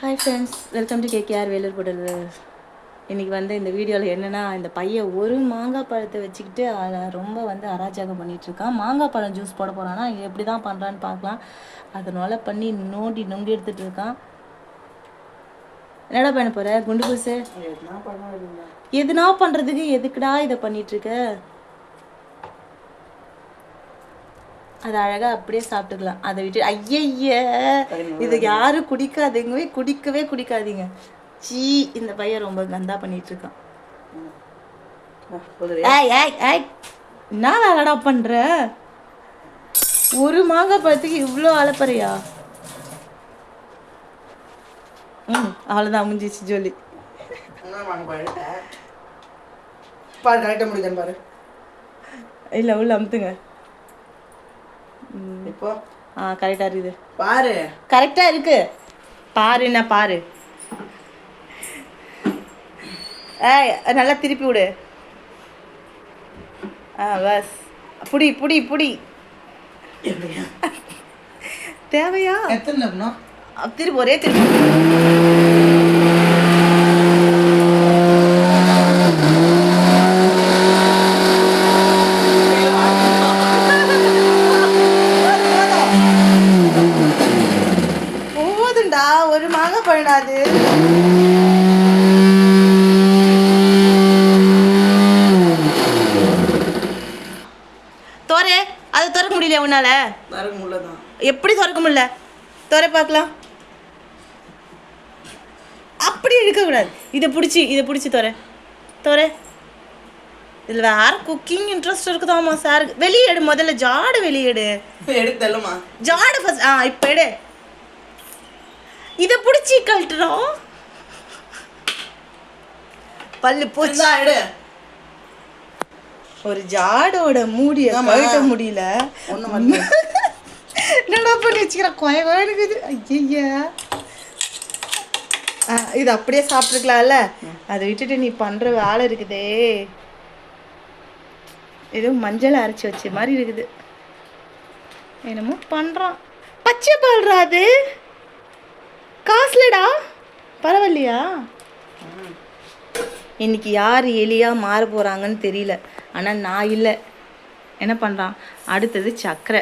Hi friends welcome to KKR Vellore portal இன்னைக்கு வந்து இந்த வீடியோவில் என்னென்னா இந்த பையன் ஒரு மாங்காய் பழத்தை வச்சுக்கிட்டு அதை ரொம்ப வந்து அராஜகம் பண்ணிட்டு இருக்கான் மாங்காய் பழம் ஜூஸ் போட போகிறான்னா எப்படி தான் பண்ணுறான்னு பார்க்கலாம். அதனால பண்ணி நோண்டி நொண்டி எடுத்துட்டு இருக்கான். என்னடா பண்ண போற குண்டு பூசு? எதுனா பண்ணுறதுக்கு எதுக்குடா இதை பண்ணிட்டு இருக்க அது அழகாக அப்படியே சாப்பிட்டுக்கலாம். அதை விட்டு ஐயய்ய இது யாரும் குடிக்காதீங்க குடிக்கவே குடிக்காதீங்க. சீ இந்த பையன் ரொம்ப கந்தா பண்ணிட்டு இருக்கான். ஏய் ஏய் ஏய் என்ன வேலைடா பண்ற? ஒரு மாங்காய் பழத்துக்கு இவ்வளோ அலப்பறையா ம் அவ்வளோதான் முடிஞ்சிச்சு ஜோலி. பாரு கரெக்டாக முடியுதுன்னு பாரு. இல்லை உள்ள அமுத்துங்க. இப்போ? ஆ கரெக்டாக இருக்குது. பாரு. கரெக்டாக இருக்கு. பாரு என்ன பாரு. ஏய் நல்லா திருப்பி விடு. ஆ பஸ். புடி புடி புடி. தேவையா? எத்தனை திருப்பி ஒரே திருப்பி. போதுண்டா ஒரு மாங்காய் பழனாது தோரே அதை திறக்க முடியல உன்னால? தரக்கு முடியலதான் எப்படி திறக்க முடியல? திற பார்க்கலாம். அப்படி இருக்கக்கூடாது. இதை பிடிச்சி இதை பிடிச்சி தோற தோற இதில் வேற குக்கிங் இன்ட்ரெஸ்ட் இருக்குதாம்மா சார் வெளியேடு முதல்ல ஜாடு வெளியேடு எடுத்து தள்ளுமா ஜாடு ஃபஸ்ட் ஆ இப்போ எடு. இதை பிடிச்சி கழட்டுறோம். பல்லு போச்சு. ஒரு ஜாடோட மூடிய. கழட்ட முடியல. என்னடா பண்ணி வச்சுக்கிறேன் கொய கொயனுக்குது ஐயா இது அப்படியே சாப்பிட்ருக்கலாம்ல அதை விட்டுட்டு நீ பண்ணுற வேலை இருக்குதே. ஏதோ மஞ்சள் அரைச்சி வச்ச மாதிரி இருக்குது. என்னமோ பண்ணுறான் பச்சை பால்ரா அது? பரவாயில்லையா இன்னைக்கு யார் எலியா மாற போகிறாங்கன்னு தெரியல. ஆனால் நான் இல்லை. என்ன பண்ணுறான் அடுத்தது சக்கரை.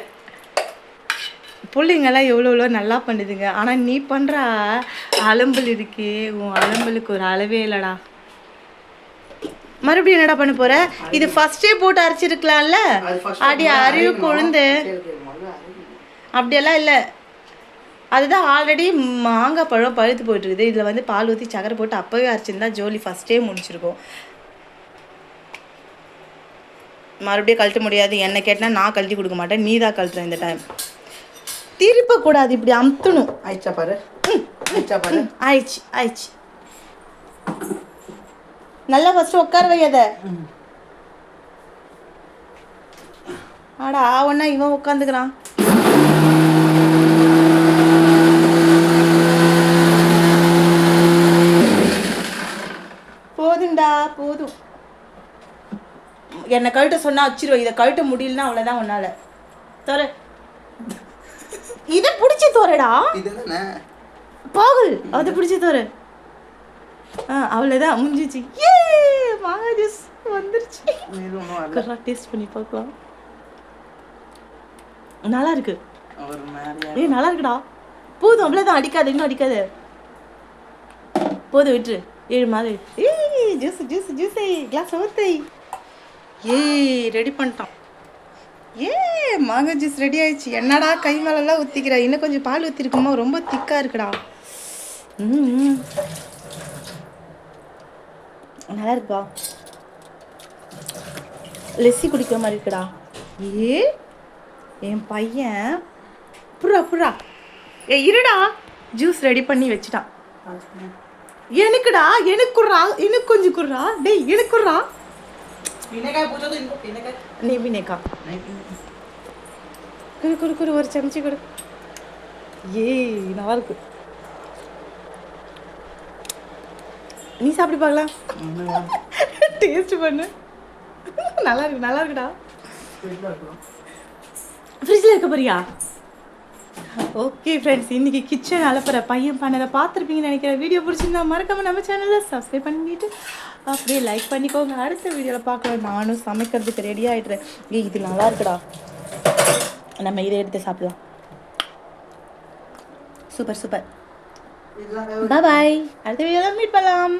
பிள்ளைங்கெல்லாம் எவ்வளோ எவ்வளோ நல்லா பண்ணுதுங்க. ஆனால் நீ பண்ணுற அலம்பல் இருக்கே. உன் அலம்பலுக்கு ஒரு அளவே இல்லைடா. மறுபடியும் என்னடா பண்ண போற? இது ஃபர்ஸ்டே போட்டு அரைச்சிருக்கலாம்ல? அடி அறிவு. கொழுந்து. அப்படியெல்லாம் இல்லை. அதுதான் ஆல்ரெடி மாங்காய் பழம் பழுத்து போயிட்டு இருக்குது இதில் வந்து பால் ஊற்றி சக்கரை போட்டு அப்போவே அரைச்சிருந்தா ஜோலி ஃபஸ்ட்டே முடிச்சிருக்கோம் மறுபடியும் கழட்ட முடியாது. என்ன கேட்டால் நான் கழட்டி கொடுக்க மாட்டேன். நீ தான் கழட்டுற இந்த டைம் திருப்பக்கூடாது இப்படி அமுத்தணும். ஆயிடுச்சா பாரு? ஆயிடுச்சா பாரு? ஆயிடுச்சு ஆயிடுச்சு. நல்லா ஃபஸ்ட்டு உட்கார வையாத. ஆடா ஒன்னா இவன் உட்காந்துக்கிறான் போதும்டா போதும் என்னை கழட்ட சொன்னா வச்சிருவேன் இதை கழட்ட முடியலன்னா அவ்வளோதான் உன்னால. தோற. இதை பிடிச்சி தோறடா. பாகுல் அதை பிடிச்சி தோற. ஆ அவ்வளோதான் முடிஞ்சிச்சு. ஏ மாங்காய் ஜூஸ் வந்துருச்சு. கரெக்டாக டேஸ்ட் பண்ணி பார்க்கலாம். நல்லா இருக்கு. ஏய் நல்லா இருக்குடா. போதும் அவ்வளோதான் அடிக்காது இன்னும் அடிக்காது. போதும் விட்டுரு. ஏழு மாதிரி ஏய் ஜூஸ் ஜூஸ் ஜூஸ் கிளாஸ் ஊத்தை. ஏய் ரெடி பண்ணிட்டான். ஏ மாங்காய் ஜூஸ் ரெடி ஆயிடுச்சு. என்னடா கை மேலெல்லாம் ஊற்றிக்கிற இன்னும் கொஞ்சம் பால் ஊற்றிருக்குமோ ரொம்ப திக்காக இருக்குடா. ம். நல்லா இருக்குப்பா. லெஸ்ஸி குடிக்கிற மாதிரி இருக்குடா. ஏ என் பையன் புறா புறா ஏ இருடா. ஜூஸ் ரெடி பண்ணி வச்சுட்டான். எனக்குடா எனக்கு குடுறா எனக்கு கொஞ்சம் குடுறா. டேய் எனக்கு நீ பின்னேக்கா குடு குடு குடு ஒரு சமச்சி கொடு ஏய் நல்லா இருக்கு நீ சாப்பிட்டு பார்க்கலாம் டேஸ்ட் பண்ணு நல்லா இருக்கு நல்லா இருக்குடா ஃப்ரிட்ஜில் இருக்க போறியா ஓகே ஃப்ரெண்ட்ஸ் இன்னைக்கு கிச்சன் அலப்புற பையன் பண்ணதை பார்த்துருப்பீங்கன்னு நினைக்கிறேன். வீடியோ பிடிச்சிருந்தா மறக்காம நம்ம சேனலில் சப்ஸ்கிரைப் பண்ணிட்டு அப்படியே லைக் பண்ணிக்கோங்க. அடுத்த வீடியோவில் பார்க்கலாம் நானும் சமைக்கிறதுக்கு ரெடி ஆகிடுறேன் ஏய் இது நல்லா இருக்குடா. நம்ம இதை எடுத்து சாப்பிடலாம். சூப்பர் சூப்பர் பாய் அடுத்த வீடியோவில் மீட் பண்ணலாம்.